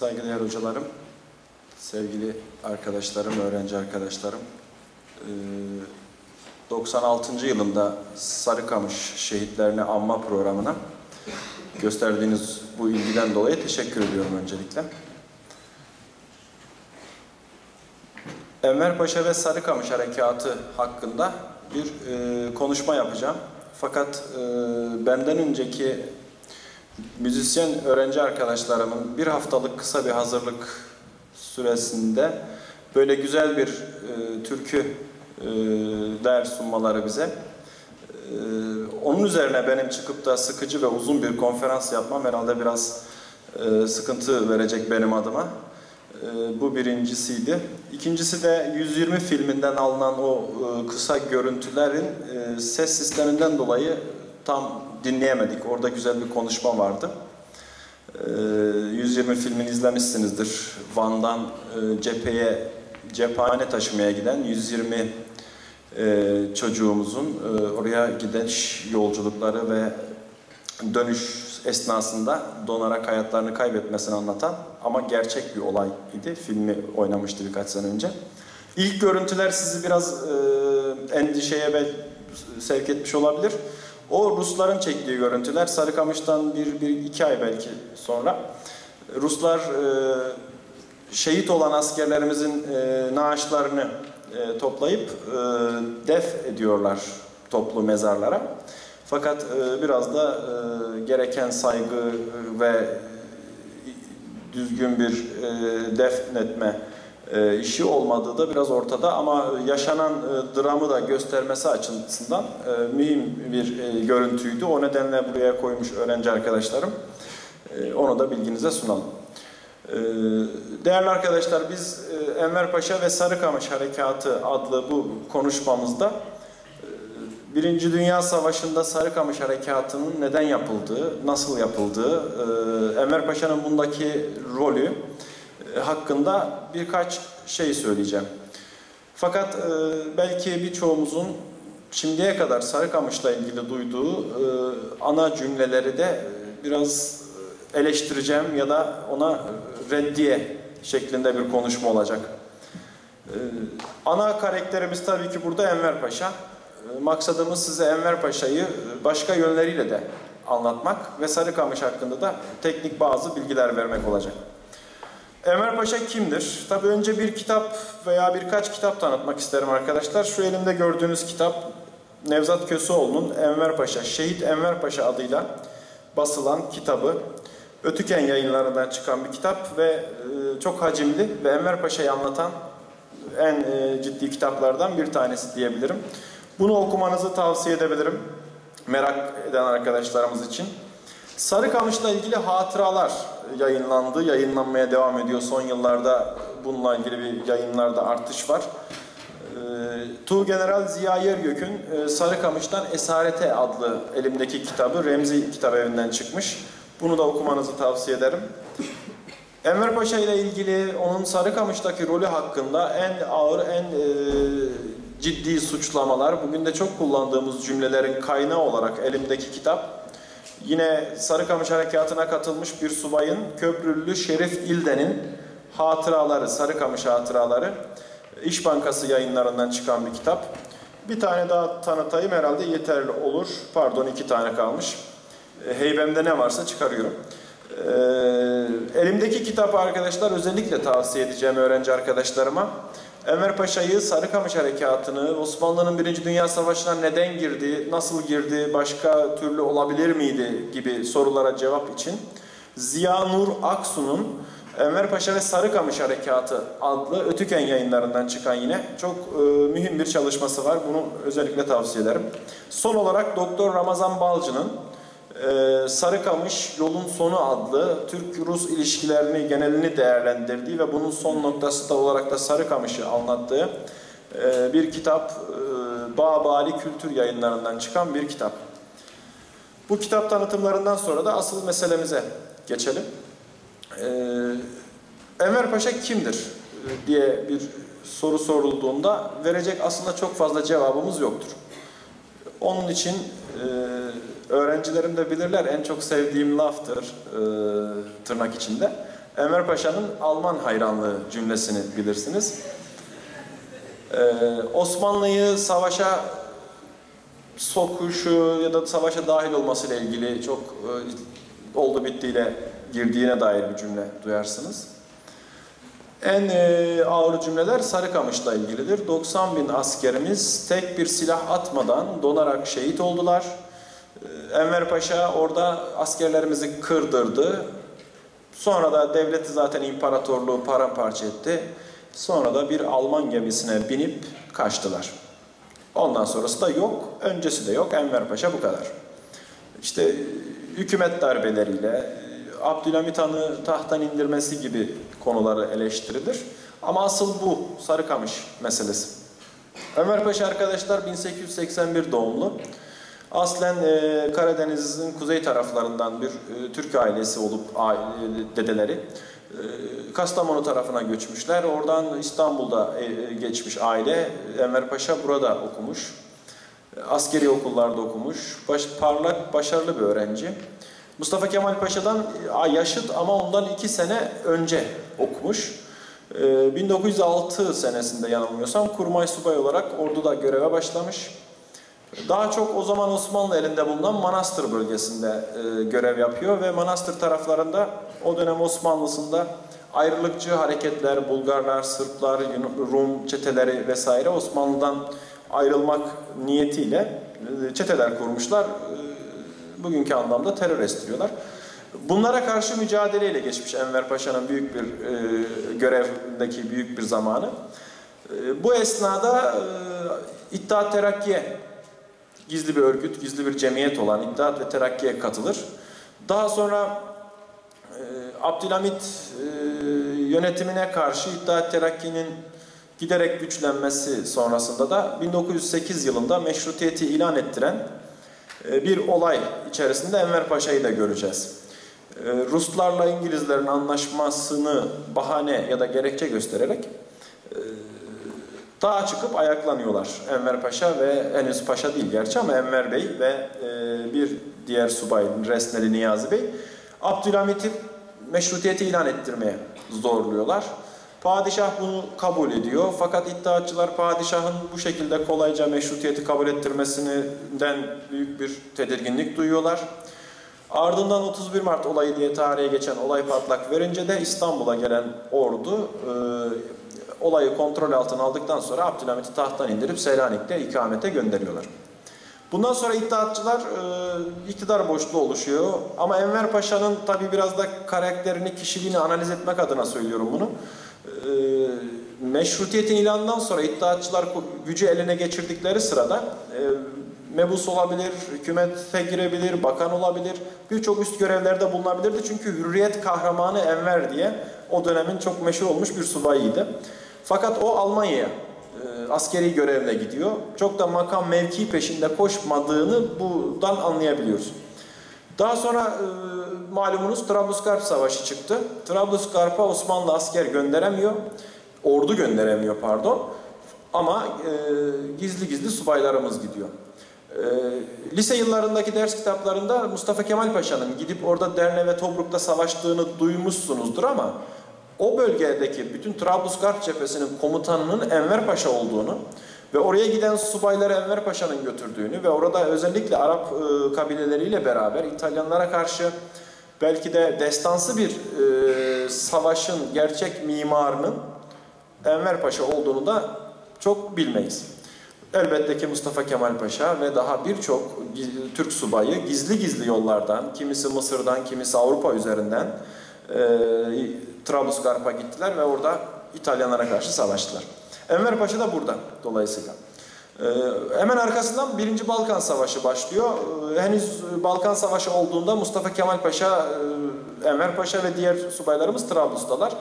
Saygıdeğer hocalarım, sevgili arkadaşlarım, öğrenci arkadaşlarım. Ee, 96. yılında Sarıkamış şehitlerini anma programına gösterdiğiniz bu ilgiden dolayı teşekkür ediyorum öncelikle. Enver Paşa ve Sarıkamış Harekatı hakkında bir e, konuşma yapacağım. Fakat e, benden önceki müzisyen öğrenci arkadaşlarımın bir haftalık kısa bir hazırlık süresinde böyle güzel bir e, türkü e, der sunmaları bize. E, onun üzerine benim çıkıp da sıkıcı ve uzun bir konferans yapmam herhalde biraz e, sıkıntı verecek benim adıma. E, bu birincisiydi. İkincisi de 120 filminden alınan o e, kısa görüntülerin e, ses sisteminden dolayı tam dinleyemedik. Orada güzel bir konuşma vardı. 120 filmini izlemişsinizdir. Van'dan cepheye cephane taşımaya giden 120 çocuğumuzun oraya gidiş yolculukları ve dönüş esnasında donarak hayatlarını kaybetmesini anlatan ama gerçek bir olay idi. Filmi oynamıştı birkaç sene önce. İlk görüntüler sizi biraz e, endişeye sevk etmiş olabilir. O Rusların çektiği görüntüler Sarıkamış'tan bir, bir iki ay belki sonra. Ruslar e, şehit olan askerlerimizin e, naaşlarını e, toplayıp e, def ediyorlar toplu mezarlara. Fakat e, biraz da e, gereken saygı ve düzgün bir e, defnetme e, işi olmadığı da biraz ortada ama yaşanan e, dramı da göstermesi açısından e, mühim bir e, görüntüydü. O nedenle buraya koymuş öğrenci arkadaşlarım. E, onu da bilginize sunalım. E, değerli arkadaşlar biz e, Enver Paşa ve Sarıkamış Harekatı adlı bu konuşmamızda e, Birinci Dünya Savaşı'nda Sarıkamış Harekatı'nın neden yapıldığı, nasıl yapıldığı, e, Enver Paşa'nın bundaki rolü, e, hakkında birkaç şey söyleyeceğim. Fakat e, belki birçoğumuzun şimdiye kadar Sarıkamış'la ilgili duyduğu e, ana cümleleri de biraz eleştireceğim ya da ona reddiye şeklinde bir konuşma olacak. Ana karakterimiz tabii ki burada Enver Paşa. Maksadımız size Enver Paşa'yı başka yönleriyle de anlatmak ve Sarıkamış hakkında da teknik bazı bilgiler vermek olacak. Enver Paşa kimdir? Tabi önce bir kitap veya birkaç kitap tanıtmak isterim arkadaşlar. Şu elimde gördüğünüz kitap Nevzat Köseoğlu'nun Enver Paşa, Şehit Enver Paşa adıyla basılan kitabı. Ötüken yayınlarından çıkan bir kitap ve e, çok hacimli ve Enver Paşa'yı anlatan en e, ciddi kitaplardan bir tanesi diyebilirim. Bunu okumanızı tavsiye edebilirim merak eden arkadaşlarımız için. Sarıkamış'la ilgili hatıralar yayınlandı, yayınlanmaya devam ediyor. Son yıllarda bununla ilgili bir yayınlarda artış var. E, Tuğ General Ziya Yergök'ün e, Sarıkamış'tan Esarete adlı elimdeki kitabı Remzi Kitap Evi'nden çıkmış. Bunu da okumanızı tavsiye ederim. Enver Paşa ile ilgili onun Sarıkamış'taki rolü hakkında en ağır, en e, ciddi suçlamalar, bugün de çok kullandığımız cümlelerin kaynağı olarak elimdeki kitap Yine Sarıkamış Harekatı'na katılmış bir subayın Köprülü Şerif İlden'in hatıraları, Sarıkamış hatıraları İş Bankası yayınlarından çıkan bir kitap. Bir tane daha tanıtayım herhalde yeterli olur. Pardon iki tane kalmış. E, heybemde ne varsa çıkarıyorum. Ee, elimdeki kitap arkadaşlar özellikle tavsiye edeceğim öğrenci arkadaşlarıma. Enver Paşa'yı, Sarıkamış Harekatı'nı, Osmanlı'nın Birinci Dünya Savaşı'na neden girdi, nasıl girdi, başka türlü olabilir miydi gibi sorulara cevap için Ziya Nur Aksu'nun Enver Paşa ve Sarıkamış Harekatı adlı Ötüken yayınlarından çıkan yine çok e, mühim bir çalışması var. Bunu özellikle tavsiye ederim. Son olarak Doktor Ramazan Balcı'nın e, Sarıkamış Yolun Sonu adlı Türk-Rus ilişkilerini genelini değerlendirdiği ve bunun son noktası da olarak da Sarıkamış'ı anlattığı e, bir kitap e, Bağbali Kültür yayınlarından çıkan bir kitap. Bu kitap tanıtımlarından sonra da asıl meselemize geçelim. E, Enver Paşa kimdir diye bir soru sorulduğunda verecek aslında çok fazla cevabımız yoktur. Onun için e, öğrencilerim de bilirler en çok sevdiğim laftır e, tırnak içinde. Enver Paşa'nın Alman hayranlığı cümlesini bilirsiniz. Ee, Osmanlı'yı savaşa sokuşu ya da savaşa dahil olmasıyla ilgili çok e, oldu bittiyle girdiğine dair bir cümle duyarsınız. En e, ağır cümleler Sarıkamış'la ilgilidir. 90 bin askerimiz tek bir silah atmadan donarak şehit oldular. Enver Paşa orada askerlerimizi kırdırdı. Sonra da devleti zaten imparatorluğu paramparça etti. Sonra da bir Alman gemisine binip kaçtılar. Ondan sonrası da yok, öncesi de yok. Enver Paşa bu kadar. İşte hükümet darbeleriyle, Abdülhamit Han'ı tahttan indirmesi gibi konuları eleştirilir. Ama asıl bu Sarıkamış meselesi. Ömer Paşa arkadaşlar 1881 doğumlu. Aslen e, Karadeniz'in kuzey taraflarından bir e, Türk ailesi olup aile, dedeleri. E, Kastamonu tarafına göçmüşler. Oradan İstanbul'da e, geçmiş aile. Enver Paşa burada okumuş. Askeri okullarda okumuş. Baş, parlak, başarılı bir öğrenci. Mustafa Kemal Paşa'dan yaşıt ama ondan iki sene önce okumuş. 1906 senesinde yanılmıyorsam kurmay subay olarak orduda göreve başlamış. Daha çok o zaman Osmanlı elinde bulunan Manastır bölgesinde görev yapıyor ve Manastır taraflarında o dönem Osmanlısında ayrılıkçı hareketler, Bulgarlar, Sırplar, Rum çeteleri vesaire Osmanlı'dan ayrılmak niyetiyle çeteler kurmuşlar bugünkü anlamda terör estiriyorlar. Bunlara karşı mücadeleyle geçmiş Enver Paşa'nın büyük bir e, görevdeki büyük bir zamanı. E, bu esnada e, İttihat Terakki'ye gizli bir örgüt, gizli bir cemiyet olan İttihat ve Terakki'ye katılır. Daha sonra e, Abdülhamit e, yönetimine karşı İttihat Terakki'nin giderek güçlenmesi sonrasında da 1908 yılında meşrutiyeti ilan ettiren ee, bir olay içerisinde Enver Paşa'yı da göreceğiz. Ee, Ruslarla İngilizlerin anlaşmasını bahane ya da gerekçe göstererek e, dağa çıkıp ayaklanıyorlar Enver Paşa ve henüz paşa değil gerçi ama Enver Bey ve e, bir diğer subay Resneli Niyazi Bey Abdülhamit'i meşrutiyeti ilan ettirmeye zorluyorlar. Padişah bunu kabul ediyor. Fakat iddiaçılar padişahın bu şekilde kolayca meşrutiyeti kabul ettirmesinden büyük bir tedirginlik duyuyorlar. Ardından 31 Mart olayı diye tarihe geçen olay patlak verince de İstanbul'a gelen ordu e, olayı kontrol altına aldıktan sonra Abdülhamit'i tahttan indirip Selanik'te ikamete gönderiyorlar. Bundan sonra iddiatçılar e, iktidar boşluğu oluşuyor. Ama Enver Paşa'nın tabi biraz da karakterini, kişiliğini analiz etmek adına söylüyorum bunu. E, meşrutiyetin ilanından sonra iddiatçılar gücü eline geçirdikleri sırada e, mebus olabilir, hükümete girebilir, bakan olabilir, birçok üst görevlerde bulunabilirdi. Çünkü hürriyet kahramanı Enver diye o dönemin çok meşhur olmuş bir subayıydı. Fakat o Almanya'ya e, askeri görevle gidiyor. Çok da makam mevki peşinde koşmadığını buradan anlayabiliyoruz. Daha sonra e, malumunuz Trablusgarp Savaşı çıktı. Trablusgarp'a Osmanlı asker gönderemiyor. Ordu gönderemiyor pardon. Ama e, gizli gizli subaylarımız gidiyor. E, lise yıllarındaki ders kitaplarında Mustafa Kemal Paşa'nın gidip orada Derne ve Tobruk'ta savaştığını duymuşsunuzdur ama o bölgedeki bütün Trablusgarp cephesinin komutanının Enver Paşa olduğunu ve oraya giden subayları Enver Paşa'nın götürdüğünü ve orada özellikle Arap e, kabileleriyle beraber İtalyanlara karşı belki de destansı bir e, savaşın gerçek mimarının Enver Paşa olduğunu da çok bilmeyiz. Elbette ki Mustafa Kemal Paşa ve daha birçok Türk subayı gizli gizli yollardan, kimisi Mısır'dan, kimisi Avrupa üzerinden e, Trablusgarp'a gittiler ve orada İtalyanlara karşı savaştılar. Enver Paşa da burada dolayısıyla. Ee, hemen arkasından Birinci Balkan Savaşı başlıyor. Ee, henüz Balkan Savaşı olduğunda Mustafa Kemal Paşa, e, Enver Paşa ve diğer subaylarımız Trablus'talar.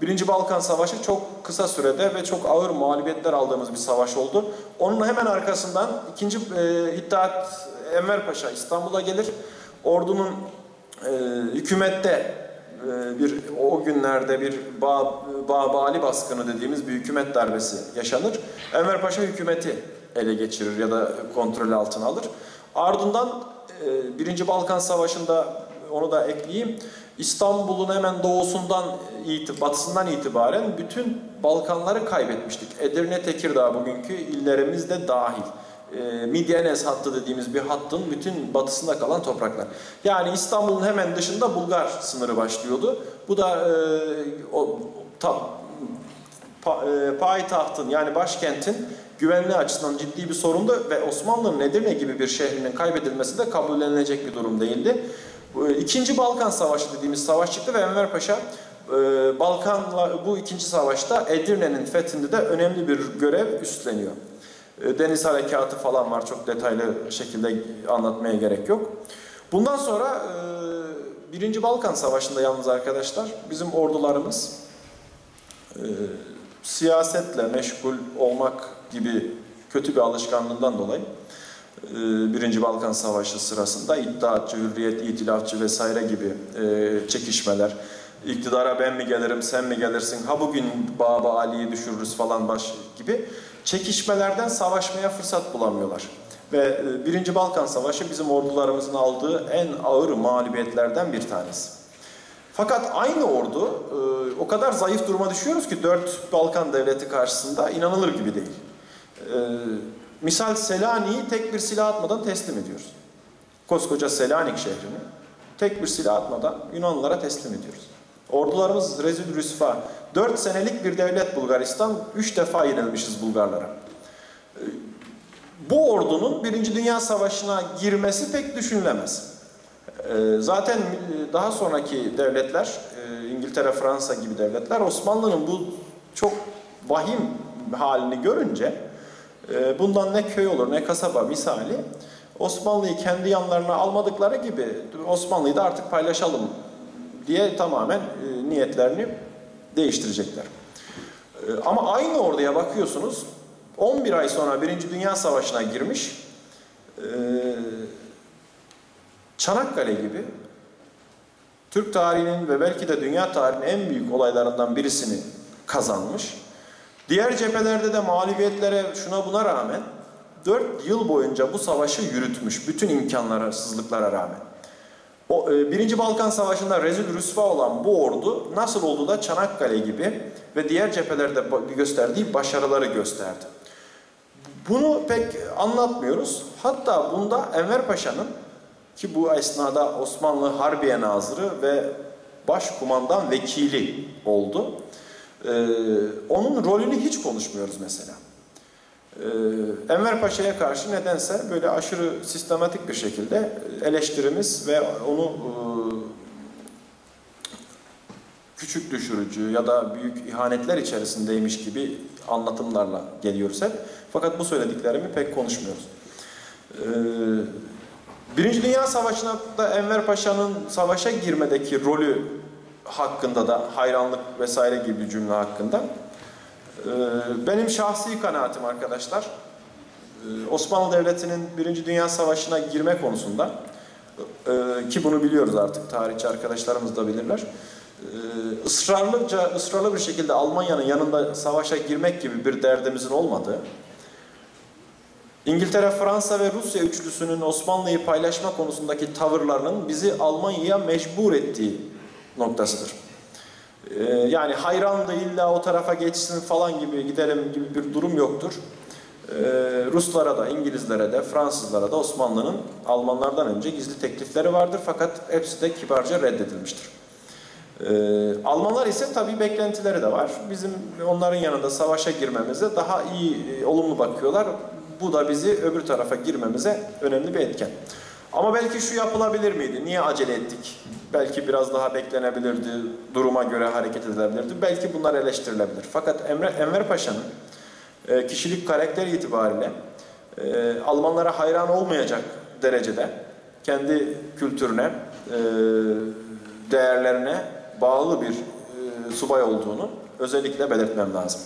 Birinci Balkan Savaşı çok kısa sürede ve çok ağır mağlubiyetler aldığımız bir savaş oldu. Onun hemen arkasından ikinci e, İttihat Enver Paşa İstanbul'a gelir. Ordunun e, hükümette bir o günlerde bir ba, ba, bali baskını dediğimiz bir hükümet darbesi yaşanır. Enver Paşa hükümeti ele geçirir ya da kontrol altına alır. Ardından e, Birinci Balkan Savaşı'nda onu da ekleyeyim. İstanbul'un hemen doğusundan, batısından itibaren bütün Balkanları kaybetmiştik. Edirne, Tekirdağ bugünkü illerimiz de dahil. E, Midyenes hattı dediğimiz bir hattın bütün batısında kalan topraklar. Yani İstanbul'un hemen dışında Bulgar sınırı başlıyordu. Bu da e, o, ta, pa, e, payitahtın yani başkentin güvenliği açısından ciddi bir sorundu ve Osmanlı'nın Edirne gibi bir şehrinin kaybedilmesi de kabullenilecek bir durum değildi. E, İkinci Balkan Savaşı dediğimiz savaş çıktı ve Enver Paşa e, Balkanla bu ikinci savaşta Edirne'nin fethinde de önemli bir görev üstleniyor. E, Deniz harekatı falan var çok detaylı şekilde anlatmaya gerek yok. Bundan sonra e, Birinci Balkan Savaşı'nda yalnız arkadaşlar bizim ordularımız e, siyasetle meşgul olmak gibi kötü bir alışkanlığından dolayı Birinci Balkan Savaşı sırasında iddiatçı, hürriyet, itilafçı vesaire gibi çekişmeler, iktidara ben mi gelirim, sen mi gelirsin, ha bugün Baba Ali'yi düşürürüz falan baş gibi çekişmelerden savaşmaya fırsat bulamıyorlar. Ve e, Birinci Balkan Savaşı bizim ordularımızın aldığı en ağır mağlubiyetlerden bir tanesi. Fakat aynı ordu e, o kadar zayıf duruma düşüyoruz ki dört Balkan devleti karşısında inanılır gibi değil. E, misal Selanik'i tek bir silah atmadan teslim ediyoruz. Koskoca Selanik şehrini tek bir silah atmadan Yunanlılara teslim ediyoruz. Ordularımız rezil rüsva. Dört senelik bir devlet Bulgaristan, üç defa yenilmişiz Bulgarlara. Bu ordunun Birinci Dünya Savaşı'na girmesi pek düşünülemez. Ee, Zaten e, daha sonraki devletler, e, İngiltere, Fransa gibi devletler Osmanlı'nın bu çok vahim halini görünce e, bundan ne köy olur ne kasaba misali Osmanlı'yı kendi yanlarına almadıkları gibi Osmanlı'yı da artık paylaşalım diye tamamen niyetlerini değiştirecekler. Ama aynı orduya bakıyorsunuz 11 ay sonra Birinci Dünya Savaşı'na girmiş Çanakkale gibi Türk tarihinin ve belki de dünya tarihinin en büyük olaylarından birisini kazanmış. Diğer cephelerde de mağlubiyetlere şuna buna rağmen 4 yıl boyunca bu savaşı yürütmüş. Bütün imkanlarsızlıklara rağmen. O, e, Birinci Balkan Savaşı'nda rezil rüsva olan bu ordu nasıl oldu da Çanakkale gibi ve diğer cephelerde gösterdiği başarıları gösterdi. Bunu pek anlatmıyoruz. Hatta bunda Enver Paşa'nın ki bu esnada Osmanlı Harbiye Nazırı ve Başkumandan Vekili oldu. Ee, onun rolünü hiç konuşmuyoruz mesela. Ee, Enver Paşa'ya karşı nedense böyle aşırı sistematik bir şekilde eleştirimiz ve onu e, küçük düşürücü ya da büyük ihanetler içerisindeymiş gibi anlatımlarla geliyoruz hep. Fakat bu söylediklerimi pek konuşmuyoruz. Ee, Birinci Dünya Savaşı'na da Enver Paşa'nın savaşa girmedeki rolü hakkında da hayranlık vesaire gibi cümle hakkında. Ee, benim şahsi kanaatim arkadaşlar, ee, Osmanlı Devleti'nin Birinci Dünya Savaşı'na girme konusunda, ee, ki bunu biliyoruz artık, tarihçi arkadaşlarımız da bilirler, ısrarlıca, ısrarlı bir şekilde Almanya'nın yanında savaşa girmek gibi bir derdimizin olmadığı, İngiltere, Fransa ve Rusya üçlüsünün Osmanlı'yı paylaşma konusundaki tavırlarının bizi Almanya'ya mecbur ettiği noktasıdır. Ee, yani hayran da illa o tarafa geçsin falan gibi gidelim gibi bir durum yoktur. Ee, Ruslara da, İngilizlere de, Fransızlara da Osmanlı'nın Almanlardan önce gizli teklifleri vardır fakat hepsi de kibarca reddedilmiştir. Ee, Almanlar ise tabii beklentileri de var. Bizim onların yanında savaşa girmemize daha iyi, e, olumlu bakıyorlar. Bu da bizi öbür tarafa girmemize önemli bir etken. Ama belki şu yapılabilir miydi? Niye acele ettik? Belki biraz daha beklenebilirdi, duruma göre hareket edilebilirdi. Belki bunlar eleştirilebilir. Fakat Emre, Enver Paşa'nın e, kişilik karakter itibariyle e, Almanlara hayran olmayacak derecede kendi kültürüne, e, değerlerine bağlı bir e, subay olduğunu özellikle belirtmem lazım.